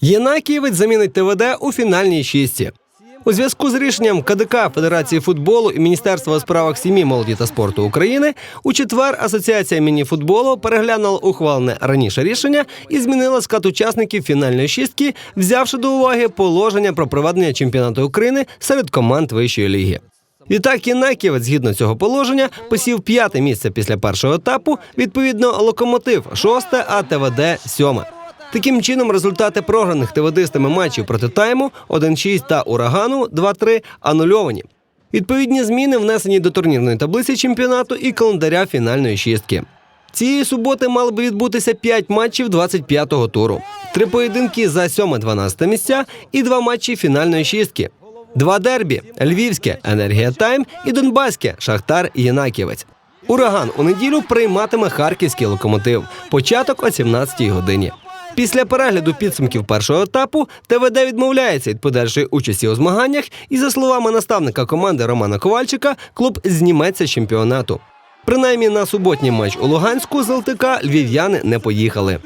Єнакієвець замінить ТВД у фінальній шістці. У зв'язку з рішенням КДК Федерації футболу і Міністерства у справах сім'ї, молоді та спорту України у четвер Асоціація мініфутболу переглянула ухвалене раніше рішення і змінила склад учасників фінальної шістки, взявши до уваги положення про проведення чемпіонату України серед команд вищої ліги. Відтак Єнакієвець, згідно цього положення, посів п'яте місце після першого етапу, відповідно, локомотив шосте, а ТВД сьоме. Таким чином, результати програних ТВДистами матчів проти тайму 1-6 та урагану 2-3 анульовані. Відповідні зміни внесені до турнірної таблиці чемпіонату і календаря фінальної шістки. Цієї суботи мали би відбутися 5 матчів 25-го туру, три поєдинки за 7-12 місця і два матчі фінальної шістки. Два дербі Львівське Енергія Тайм і Донбаське Шахтар Єнаківець. Ураган у неділю прийматиме харківський локомотив. Початок о 17-й годині. Після перегляду підсумків першого етапу ТВД відмовляється від подальшої участі у змаганнях, і за словами наставника команди Романа Ковальчика, клуб зніметься з чемпіонату. Принаймні на суботній матч у Луганську з ЛТК львів'яни не поїхали.